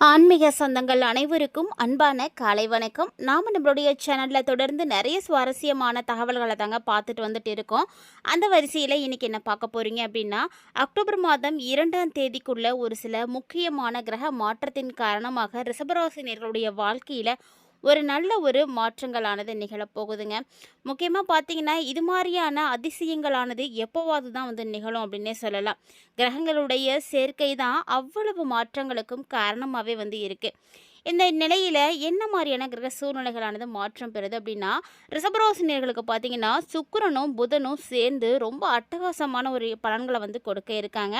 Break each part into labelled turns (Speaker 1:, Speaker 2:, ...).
Speaker 1: ஆன்மீக சொந்தங்கள் அனைவருக்கும் அன்பான காலை வணக்கம். நாம் நம்மளுடைய சேனலில் தொடர்ந்து நிறைய சுவாரஸ்யமான தகவல்களை தாங்க பார்த்துட்டு வந்துட்டு இருக்கோம். அந்த வரிசையில் இன்றைக்கி என்ன பார்க்க போகிறீங்க அப்படின்னா அக்டோபர் மாதம் இரண்டாம் தேதிக்குள்ள ஒரு சில முக்கியமான கிரக மாற்றத்தின் காரணமாக ரிஷபராசினியர்களுடைய வாழ்க்கையில் ஒரு நல்ல ஒரு மாற்றங்களானது நிகழப்போகுதுங்க. முக்கியமாக பார்த்தீங்கன்னா இது மாதிரியான அதிசயங்களானது எப்போவாது தான் வந்து நிகழும் அப்படின்னே சொல்லலாம். கிரகங்களுடைய சேர்க்கை தான் அவ்வளவு மாற்றங்களுக்கும் காரணமாகவே வந்து இருக்குது இந்த நிலையில் என்ன மாதிரியான கிரக சூழ்நிலைகளானது மாற்றம் பெறுது அப்படின்னா ரிஷபராசினியர்களுக்கு பார்த்தீங்கன்னா சுக்கரனும் புதனும் சேர்ந்து ரொம்ப அட்டகாசமான ஒரு பலன்களை வந்து கொடுக்க இருக்காங்க.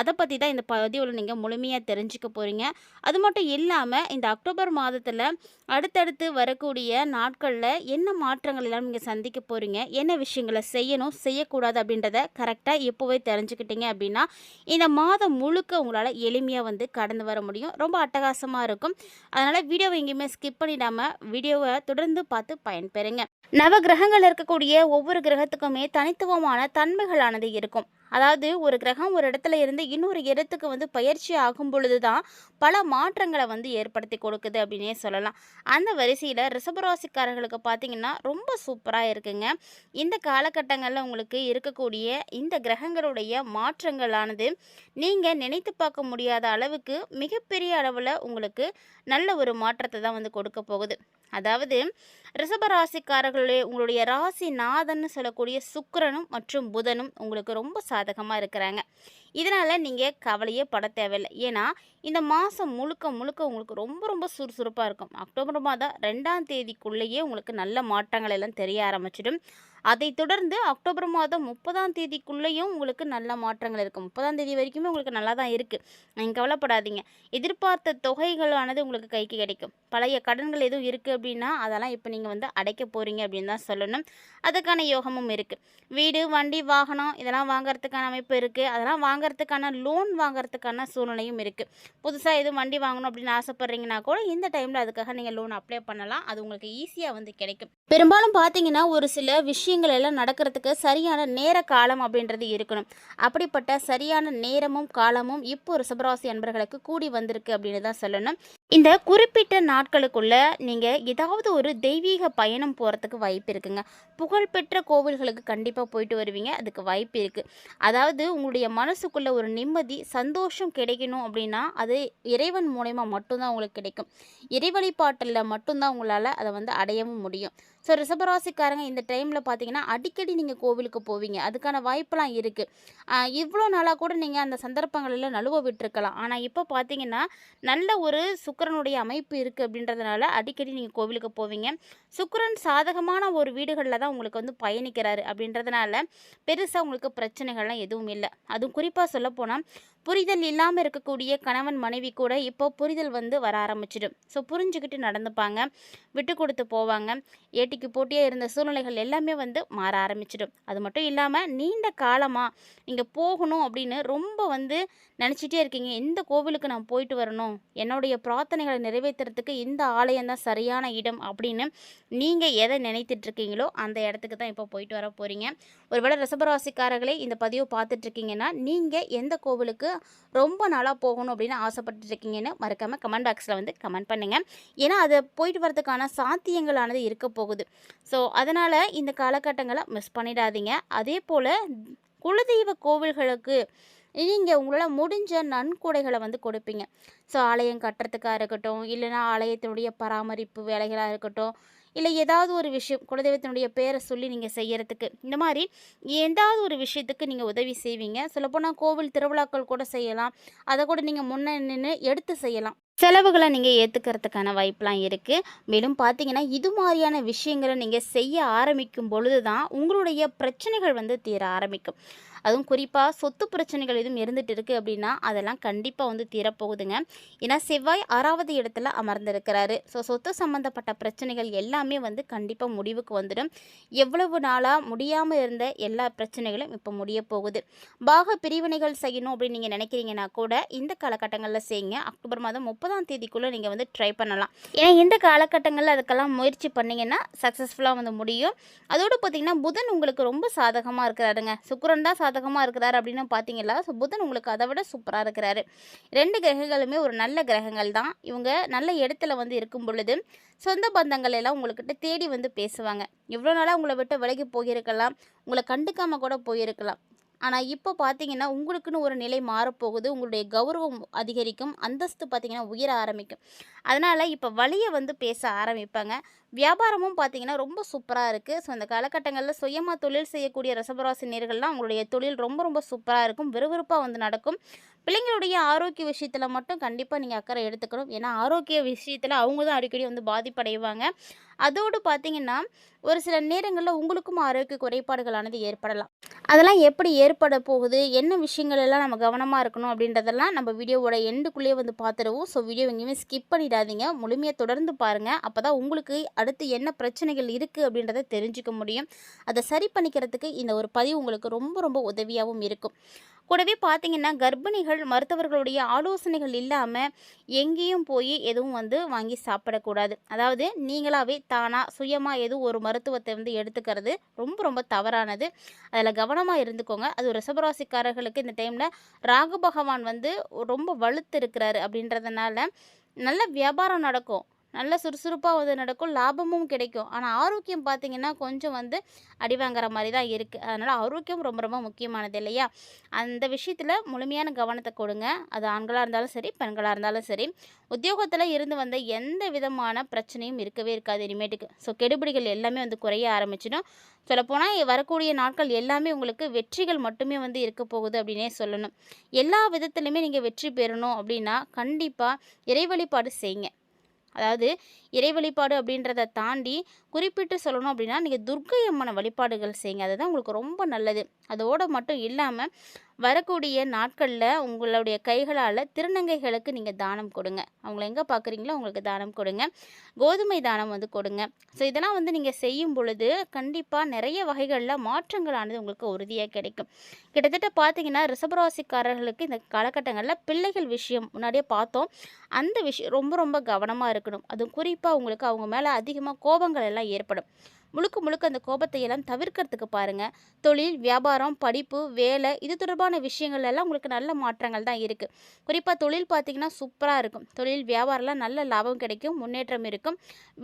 Speaker 1: அதை பற்றி தான் இந்த பதிவில் நீங்கள் முழுமையாக தெரிஞ்சுக்க போகிறீங்க அது மட்டும் இல்லாமல் இந்த அக்டோபர் மாதத்தில் அடுத்தடுத்து வரக்கூடிய நாட்களில் என்ன மாற்றங்கள் எல்லாம் நீங்கள் சந்திக்க போகிறீங்க என்ன விஷயங்களை செய்யணும் செய்யக்கூடாது அப்படின்றத கரெக்டாக இப்போவே தெரிஞ்சுக்கிட்டீங்க அப்படின்னா இந்த மாதம் முழுக்க உங்களால் எளிமையாக வந்து கடந்து வர முடியும். ரொம்ப அட்டகாசமாக இருக்கும். அதனால் வீடியோவை எங்கேயுமே ஸ்கிப் பண்ணிடாமல் வீடியோவை தொடர்ந்து பார்த்து பயன்பெறுங்க. நவ கிரகங்கள் இருக்கக்கூடிய ஒவ்வொரு கிரகத்துக்குமே தனித்துவமான தன்மைகளானது இருக்கும். அதாவது ஒரு கிரகம் ஒரு இடத்துல இருந்து இன்னொரு இடத்துக்கு வந்து பயிற்சி ஆகும் பொழுது தான் பல மாற்றங்களை வந்து ஏற்படுத்தி கொடுக்குது அப்படின்னே சொல்லலாம். அந்த வரிசையில் ரிஷபராசிக்காரர்களுக்கு பார்த்தீங்கன்னா ரொம்ப சூப்பராக இருக்குங்க. இந்த காலகட்டங்களில் உங்களுக்கு இருக்கக்கூடிய இந்த கிரகங்களுடைய மாற்றங்களானது நீங்கள் நினைத்து பார்க்க முடியாத அளவுக்கு மிகப்பெரிய அளவில் உங்களுக்கு நல்ல ஒரு மாற்றத்தை தான் வந்து கொடுக்க போகுது. அதாவது ரிஷபராசிக்காரர்களே உங்களுடைய ராசி நாதன்னு சொல்லக்கூடிய சுக்கரனும் மற்றும் புதனும் உங்களுக்கு ரொம்ப சாதகமாக இருக்கிறாங்க. இதனால் நீங்கள் கவலையே பட தேவையில்லை. ஏன்னா இந்த மாதம் முழுக்க முழுக்க உங்களுக்கு ரொம்ப ரொம்ப சுறுசுறுப்பாக இருக்கும். அக்டோபர் மாதம் ரெண்டாம் தேதிக்குள்ளேயே உங்களுக்கு நல்ல மாற்றங்கள் எல்லாம் தெரிய ஆரம்பிச்சிடும். அதை தொடர்ந்து அக்டோபர் மாதம் முப்பதாம் தேதிக்குள்ளேயும் உங்களுக்கு நல்ல மாற்றங்கள் இருக்கும் முப்பதாம் தேதி வரைக்குமே உங்களுக்கு நல்லா தான் இருக்குது நீங்கள் கவலைப்படாதீங்க. எதிர்பார்த்த தொகைகளானது உங்களுக்கு கைக்கு கிடைக்கும். பழைய கடன்கள் எதுவும் இருக்குது அப்படின்னா அதெல்லாம் இப்போ நீங்கள் வந்து அடைக்க போகிறீங்க அப்படின்னு தான் சொல்லணும். அதுக்கான யோகமும் இருக்குது வீடு வண்டி வாகனம் இதெல்லாம் வாங்குறதுக்கான அமைப்பு இருக்குது அதெல்லாம் வாங்க வாங்குறதுக்கான லோன் வாங்குறதுக்கான சூழ்நிலையும் இருக்குது புதுசாக எதுவும் வண்டி வாங்கணும் அப்படின்னு ஆசைப்பட்றீங்கன்னா கூட இந்த டைமில் அதுக்காக நீங்கள் லோன் அப்ளை பண்ணலாம். அது உங்களுக்கு ஈஸியாக வந்து கிடைக்கும். பெரும்பாலும் பார்த்தீங்கன்னா ஒரு சில விஷயங்கள் எல்லாம் நடக்கிறதுக்கு சரியான நேர காலம் அப்படின்றது இருக்கணும். அப்படிப்பட்ட சரியான நேரமும் காலமும் இப்போ ரிசபராசி அன்பர்களுக்கு கூடி வந்திருக்கு அப்படின்னு தான் சொல்லணும். இந்த குறிப்பிட்ட நாட்களுக்குள்ள நீங்கள் ஏதாவது ஒரு தெய்வீக பயணம் போகிறதுக்கு வாய்ப்பு இருக்குங்க. புகழ்பெற்ற கோவில்களுக்கு கண்டிப்பாக போயிட்டு வருவீங்க. அதுக்கு வாய்ப்பு இருக்குது அதாவது உங்களுடைய மனசுக்கு மனசுக்குள்ள ஒரு நிம்மதி சந்தோஷம் கிடைக்கணும் அப்படின்னா அது இறைவன் மூலயமா மட்டும்தான் உங்களுக்கு கிடைக்கும். இறை வழிபாட்டில் மட்டும்தான் உங்களால் அதை வந்து அடையவும் முடியும். ஸோ ரிஷபராசிக்காரங்க இந்த டைமில் பார்த்தீங்கன்னா அடிக்கடி நீங்கள் கோவிலுக்கு போவீங்க. அதுக்கான வாய்ப்பெல்லாம் இருக்குது இவ்வளோ நாளாக கூட நீங்கள் அந்த சந்தர்ப்பங்களில் நழுவ விட்டுருக்கலாம். ஆனால் இப்போ பார்த்தீங்கன்னா நல்ல ஒரு சுக்கிரனுடைய அமைப்பு இருக்குது அப்படின்றதுனால அடிக்கடி நீங்கள் கோவிலுக்கு போவீங்க. சுக்கரன் சாதகமான ஒரு வீடுகளில் தான் உங்களுக்கு வந்து பயணிக்கிறாரு அப்படின்றதுனால பெருசாக உங்களுக்கு பிரச்சனைகள்லாம் எதுவும் இல்லை. அதுவும் குறிப்பாக சொல்லப்போனால் புரிதல் இல்லாமல் இருக்கக்கூடிய கணவன் மனைவி கூட இப்போ புரிதல் வந்து வர ஆரம்பிச்சிடும். ஸோ புரிஞ்சுக்கிட்டு நடந்துப்பாங்க. விட்டு கொடுத்து போவாங்க. போட்டிக்கு போட்டியாக இருந்த சூழ்நிலைகள் எல்லாமே வந்து மாற ஆரம்பிச்சிடும். அது மட்டும் இல்லாமல் நீண்ட காலமாக நீங்கள் போகணும் அப்படின்னு ரொம்ப வந்து நினச்சிட்டே இருக்கீங்க. இந்த கோவிலுக்கு நான் போயிட்டு வரணும்? என்னுடைய பிரார்த்தனைகளை நிறைவேற்றுறதுக்கு இந்த ஆலயம் தான் சரியான இடம் அப்படின்னு நீங்கள் எதை நினைத்துட்ருக்கீங்களோ அந்த இடத்துக்கு தான் இப்போ போயிட்டு வர போகிறீங்க ஒருவேளை ரிஷபராசிக்காரர்களே இந்த பதிவை பார்த்துட்ருக்கீங்கன்னா நீங்கள் எந்த கோவிலுக்கு ரொம்ப நாளாக போகணும் அப்படின்னு ஆசைப்பட்டுருக்கீங்கன்னு மறக்காமல் கமெண்ட் பாக்ஸில் வந்து கமெண்ட் பண்ணுங்கள் ஏன்னா அதை போயிட்டு வரதுக்கான சாத்தியங்களானது இருக்க போகுது. ஸோ அதனால் இந்த காலகட்டங்களை மிஸ் பண்ணிடாதீங்க. அதே போல் குலதெய்வ கோவில்களுக்கு நீங்கள் உங்களால் முடிஞ்ச நன்கொடைகளை வந்து கொடுப்பீங்க. ஸோ ஆலயம் கட்டுறதுக்காக இருக்கட்டும் இல்லைன்னா ஆலயத்தினுடைய பராமரிப்பு வேலைகளாக இருக்கட்டும் இல்லை ஏதாவது ஒரு விஷயம் குலதெய்வத்தினுடைய பேரை சொல்லி நீங்கள் செய்கிறதுக்கு இந்த மாதிரி ஏதாவது ஒரு விஷயத்துக்கு நீங்கள் உதவி செய்வீங்க. சொல்லப்போனால் கோவில் திருவிழாக்கள் கூட செய்யலாம். அதை கூட நீங்கள் முன்னே நின்று எடுத்து செய்யலாம். செலவுகளை நீங்கள் ஏற்றுக்கிறதுக்கான வாய்ப்பெலாம் இருக்குது மேலும் பார்த்தீங்கன்னா இது மாதிரியான விஷயங்களை நீங்கள் செய்ய ஆரம்பிக்கும் பொழுது தான் உங்களுடைய பிரச்சனைகள் வந்து தீர ஆரம்பிக்கும். அதுவும் குறிப்பாக சொத்து பிரச்சனைகள் எதுவும் இருந்துகிட்டு இருக்குது அப்படின்னா அதெல்லாம் கண்டிப்பாக வந்து தீரப்போகுதுங்க. ஏன்னா செவ்வாய் ஆறாவது இடத்துல அமர்ந்திருக்கிறாரு. ஸோ சொத்து சம்மந்தப்பட்ட பிரச்சனைகள் எல்லாமே வந்து கண்டிப்பாக முடிவுக்கு வந்துடும். எவ்வளவு நாளாக முடியாமல் இருந்த எல்லா பிரச்சனைகளும் இப்போ முடிய போகுது. பாக பிரிவினைகள் செய்யணும் அப்படின்னு நீங்கள் நினைக்கிறீங்கன்னா கூட இந்த காலகட்டங்களில் செய்யுங்க. அக்டோபர் மாதம் முப்பதாம் தேதிக்குள்ளே நீங்கள் வந்து ட்ரை பண்ணலாம். ஏன்னா இந்த காலகட்டங்களில் அதுக்கெல்லாம் முயற்சி பண்ணிங்கன்னா சக்ஸஸ்ஃபுல்லாக வந்து முடியும். அதோடு பார்த்தீங்கன்னா புதன் உங்களுக்கு ரொம்ப சாதகமாக இருக்கிறாருங்க. சுக்கிரன் தான் சாதகம் சாதகமாக இருக்கிறார் அப்படின்னு பார்த்தீங்களா ஸோ புதன் உங்களுக்கு அதை விட சூப்பராக இருக்கிறாரு. ரெண்டு கிரகங்களுமே ஒரு நல்ல கிரகங்கள் தான். இவங்க நல்ல இடத்துல வந்து இருக்கும் பொழுது சொந்த பந்தங்கள் எல்லாம் உங்கள்கிட்ட தேடி வந்து பேசுவாங்க. இவ்வளோ நாளாக உங்களை விட்டு விலகி போயிருக்கலாம். உங்களை கண்டுக்காமல் கூட போயிருக்கலாம். ஆனால் இப்போ பார்த்தீங்கன்னா உங்களுக்குன்னு ஒரு நிலை மாறப்போகுது. உங்களுடைய கௌரவம் அதிகரிக்கும். அந்தஸ்து பார்த்திங்கன்னா உயர ஆரம்பிக்கும். அதனால் இப்போ வழியை வந்து பேச ஆரம்பிப்பாங்க. வியாபாரமும் பார்த்தீங்கன்னா ரொம்ப சூப்பராக இருக்குது ஸோ அந்த காலகட்டங்களில் சுயமாக தொழில் செய்யக்கூடிய ரசபராசி நேர்கள்லாம் அவங்களுடைய தொழில் ரொம்ப ரொம்ப சூப்பராக இருக்கும். விறுவிறுப்பாக வந்து நடக்கும். பிள்ளைங்களுடைய ஆரோக்கிய விஷயத்தில் மட்டும் கண்டிப்பாக நீங்கள் அக்கறை எடுத்துக்கணும். ஏன்னா ஆரோக்கிய விஷயத்தில் அவங்க தான் அடிக்கடி வந்து பாதிப்படைவாங்க. அதோடு பார்த்தீங்கன்னா ஒரு சில நேரங்களில் உங்களுக்கும் ஆரோக்கிய குறைபாடுகளானது ஏற்படலாம். அதெல்லாம் எப்படி ஏற்பட போகுது? என்ன விஷயங்கள் எல்லாம் நம்ம கவனமாக இருக்கணும்? அப்படின்றதெல்லாம் நம்ம வீடியோவோட எண்டுக்குள்ளேயே வந்து பார்த்துருவோம். ஸோ வீடியோ எங்கேயுமே ஸ்கிப் பண்ணிடாதீங்க. முழுமையாக தொடர்ந்து பாருங்கள் அப்போ தான் உங்களுக்கு அடுத்து என்ன பிரச்சனைகள் இருக்குது அப்படின்றத தெரிஞ்சுக்க முடியும். அதை சரி பண்ணிக்கிறதுக்கு இந்த ஒரு பதிவு உங்களுக்கு ரொம்ப ரொம்ப உதவியாகவும் இருக்கும். கூடவே பார்த்தீங்கன்னா கர்ப்பிணிகள் மருத்துவர்களுடைய ஆலோசனைகள் இல்லாமல் எங்கேயும் போய் எதுவும் வந்து வாங்கி சாப்பிடக்கூடாது. அதாவது நீங்களாகவே தானாக சுயமாக எதுவும் ஒரு மருத்துவத்தை வந்து எடுத்துக்கிறது ரொம்ப ரொம்ப தவறானது. அதில் கவனமாக இருந்துக்கோங்க. அது ரிஷபராசிக்காரர்களுக்கு இந்த டைமில் ராகு பகவான் வந்து ரொம்ப வலுத்து இருக்கிறாரு அப்படின்றதுனால நல்ல வியாபாரம் நடக்கும். நல்ல சுறுசுறுப்பாக வந்து நடக்கும் லாபமும் கிடைக்கும். ஆனால் ஆரோக்கியம் பார்த்திங்கன்னா கொஞ்சம் வந்து அடி வாங்குற மாதிரி தான் இருக்குது அதனால் ஆரோக்கியம் ரொம்ப ரொம்ப முக்கியமானது இல்லையா? அந்த விஷயத்தில் முழுமையான கவனத்தை கொடுங்க. அது ஆண்களாக இருந்தாலும் சரி பெண்களாக இருந்தாலும் சரி உத்தியோகத்தில் இருந்து வந்த எந்த விதமான பிரச்சனையும் இருக்கவே இருக்காது இனிமேட்டுக்கு. ஸோ கெடுபிடிகள் எல்லாமே வந்து குறைய ஆரம்பிச்சிடும். சொல்லப்போனால் வரக்கூடிய நாட்கள் எல்லாமே உங்களுக்கு வெற்றிகள் மட்டுமே வந்து இருக்க போகுது அப்படின்னே சொல்லணும். எல்லா விதத்துலையுமே நீங்கள் வெற்றி பெறணும் அப்படின்னா கண்டிப்பாக இறை வழிபாடு செய்யுங்க. அதாவது இறை வழிபாடு அப்படின்றத தாண்டி குறிப்பிட்டு சொல்லணும் அப்படின்னா நீங்கள் துர்க்கை அம்மனை வழிபாடுகள் செய்யுங்க. அதுதான் உங்களுக்கு ரொம்ப நல்லது. அதோடு மட்டும் இல்லாமல் வரக்கூடிய நாட்களில் உங்களுடைய கைகளால் திருநங்கைகளுக்கு நீங்கள் தானம் கொடுங்க. அவங்கள எங்கே பார்க்குறீங்களோ அவங்களுக்கு தானம் கொடுங்க. கோதுமை தானம் வந்து கொடுங்க. ஸோ இதெல்லாம் வந்து நீங்கள் செய்யும் பொழுது கண்டிப்பாக நிறைய வகைகளில் மாற்றங்களானது உங்களுக்கு உறுதியாக கிடைக்கும். கிட்டத்தட்ட பார்த்தீங்கன்னா ரிசபராசிக்காரர்களுக்கு இந்த காலகட்டங்களில் பிள்ளைகள் விஷயம் முன்னாடியே பார்த்தோம். அந்த விஷயம் ரொம்ப ரொம்ப கவனமாக இருக்கணும். அதுவும் குறிப்பாக உங்களுக்கு அவங்க மேலே அதிகமாக கோபங்கள் எல்லாம் ஏற்படும். முழுக்க முழுக்க அந்த கோபத்தை எல்லாம் தவிர்க்கிறதுக்கு பாருங்கள் தொழில் வியாபாரம் படிப்பு வேலை இது தொடர்பான விஷயங்கள் எல்லாம் உங்களுக்கு நல்ல மாற்றங்கள் தான் இருக்குது குறிப்பாக தொழில் பார்த்திங்கன்னா சூப்பராக இருக்கும். தொழில் வியாபாரம்லாம் நல்ல லாபம் கிடைக்கும் முன்னேற்றம் இருக்கும்.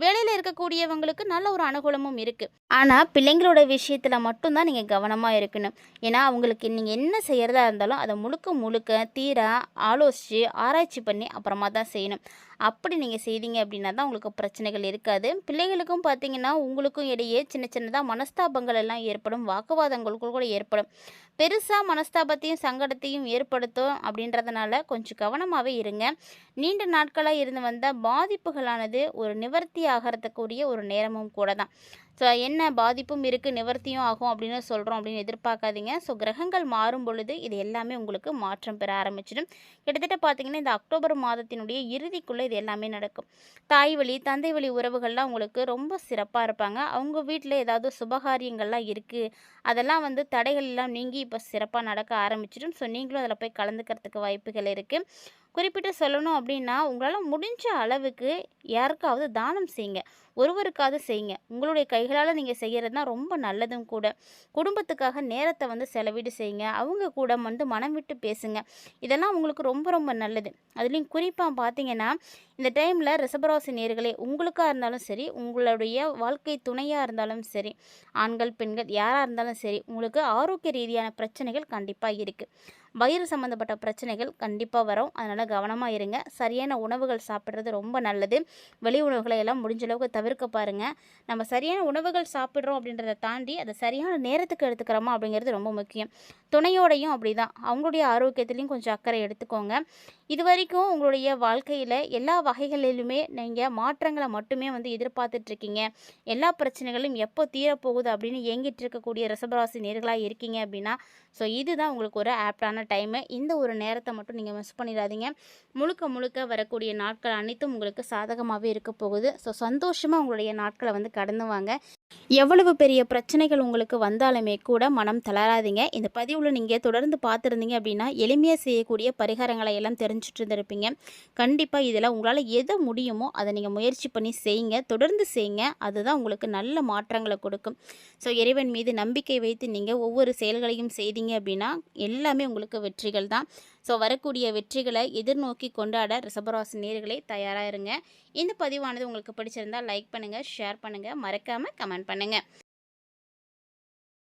Speaker 1: வேலையில் இருக்கக்கூடியவங்களுக்கு நல்ல ஒரு அனுகூலமும் இருக்குது ஆனால் பிள்ளைங்களோட விஷயத்தில் மட்டும்தான் நீங்கள் கவனமாக இருக்கணும். ஏன்னா அவங்களுக்கு நீங்கள் என்ன செய்கிறதா இருந்தாலும் அதை முழுக்க முழுக்க தீர ஆலோசித்து ஆராய்ச்சி பண்ணி அப்புறமா தான் செய்யணும். அப்படி நீங்கள் செய்தீங்க அப்படின்னா தான் உங்களுக்கு பிரச்சனைகள் இருக்காது. பிள்ளைகளுக்கும் பார்த்தீங்கன்னா உங்களுக்கும் இடையே சின்ன சின்னதாக மனஸ்தாபங்கள் எல்லாம் ஏற்படும். வாக்குவாதங்களுக்கு கூட ஏற்படும். பெருசாக மனஸ்தாபத்தையும் சங்கடத்தையும் ஏற்படுத்தும் அப்படின்றதுனால கொஞ்சம் கவனமாகவே இருங்க. நீண்ட நாட்களாக இருந்து வந்த பாதிப்புகளானது ஒரு நிவர்த்தி ஆகிறதுக்குரிய ஒரு நேரமும் கூட தான். ஸோ என்ன பாதிப்பும் இருக்குது நிவர்த்தியும் ஆகும் அப்படின்னு சொல்கிறோம் அப்படின்னு எதிர்பார்க்காதீங்க. ஸோ கிரகங்கள் மாறும் பொழுது இது எல்லாமே உங்களுக்கு மாற்றம் பெற ஆரம்பிச்சிடும். கிட்டத்தட்ட பார்த்தீங்கன்னா இந்த அக்டோபர் மாதத்தினுடைய இறுதிக்குள்ளே இது எல்லாமே நடக்கும். தாய் வழி தந்தை வழி உறவுகள்லாம் உங்களுக்கு ரொம்ப சிறப்பாக இருப்பாங்க. அவங்க வீட்டில் ஏதாவது சுபகாரியங்கள்லாம் இருக்குது அதெல்லாம் வந்து தடைகள் எல்லாம் நீங்கி இப்போ சிறப்பாக நடக்க ஆரம்பிச்சிடும். ஸோ நீங்களும் அதில் போய் கலந்துக்கிறதுக்கு வாய்ப்புகள் இருக்குது குறிப்பிட்டு சொல்லணும் அப்படின்னா உங்களால் முடிஞ்ச அளவுக்கு யாருக்காவது தானம் செய்யுங்க ஒருவருக்காவது செய்யுங்க உங்களுடைய கைகளால் நீங்கள் செய்கிறது தான் ரொம்ப நல்லதும் கூட. குடும்பத்துக்காக நேரத்தை வந்து செலவிடு செய்யுங்க அவங்க கூட வந்து மனம் விட்டு பேசுங்க. இதெல்லாம் உங்களுக்கு ரொம்ப ரொம்ப நல்லது. அதுலேயும் குறிப்பாக பார்த்தீங்கன்னா இந்த டைமில் ரிசபராசி நேர்களே உங்களுக்காக இருந்தாலும் சரி உங்களுடைய வாழ்க்கை துணையாக இருந்தாலும் சரி ஆண்கள் பெண்கள் யாராக இருந்தாலும் சரி உங்களுக்கு ஆரோக்கிய ரீதியான பிரச்சனைகள் கண்டிப்பாக இருக்குது வயிறு சம்மந்தப்பட்ட பிரச்சனைகள் கண்டிப்பாக வரும். அதனால் கவனமாக இருங்க. சரியான உணவுகள் சாப்பிட்றது ரொம்ப நல்லது. வெளி உணவுகளை எல்லாம் முடிஞ்ச அளவுக்கு தவிர்க்க பாருங்கள் நம்ம சரியான உணவுகள் சாப்பிட்றோம் அப்படின்றத தாண்டி அதை சரியான நேரத்துக்கு எடுத்துக்கிறோமா அப்படிங்கிறது ரொம்ப முக்கியம். துணையோடையும் அப்படி தான் அவங்களுடைய ஆரோக்கியத்துலேயும் கொஞ்சம் அக்கறை எடுத்துக்கோங்க. இது வரைக்கும் உங்களுடைய வாழ்க்கையில் எல்லா வகைகளிலுமே நீங்கள் மாற்றங்களை மட்டுமே வந்து எதிர்பார்த்துட்ருக்கீங்க எல்லா பிரச்சனைகளும் எப்போ தீரப்போகுது அப்படின்னு ஏங்கிட்டு இருக்கக்கூடிய ரசபராசி நேர்களாக இருக்கீங்க அப்படின்னா ஸோ இதுதான் உங்களுக்கு ஒரு ஆப்டான அற்புதமான டைமு இந்த ஒரு நேரத்தை மட்டும் நீங்கள் மிஸ் பண்ணிடாதீங்க. முழுக்க முழுக்க வரக்கூடிய நாட்கள் அனைத்தும் உங்களுக்கு சாதகமாகவே இருக்க போகுது. ஸோ சந்தோஷமாக உங்களுடைய நாட்களை வந்து கடந்து வாங்க. எவ்வளவு பெரிய பிரச்சனைகள் உங்களுக்கு வந்தாலுமே கூட மனம் தளராதீங்க. இந்த பதிவில் நீங்கள் தொடர்ந்து பார்த்துருந்தீங்க அப்படின்னா எளிமையாக செய்யக்கூடிய பரிகாரங்களை எல்லாம் தெரிஞ்சுட்டு இருந்திருப்பீங்க. கண்டிப்பாக இதில் உங்களால் எதை முடியுமோ அதை நீங்கள் முயற்சி பண்ணி செய்யுங்க. தொடர்ந்து செய்யுங்க. அதுதான் உங்களுக்கு நல்ல மாற்றங்களை கொடுக்கும். ஸோ இறைவன் மீது நம்பிக்கை வைத்து நீங்கள் ஒவ்வொரு செயல்களையும் செய்தீங்க அப்படின்னா எல்லாமே உங்களுக்கு வெற்றிகள் தான். ஸோ வரக்கூடிய வெற்றிகளை எதிர்நோக்கி கொண்டாட ரிசபராசி நேர்களே தயாராக இருங்க. இந்த பதிவானது உங்களுக்கு பிடிச்சிருந்தா லைக் பண்ணுங்கள் ஷேர் பண்ணுங்கள் மறக்காமல் கமெண்ட் பண்ணுங்கள்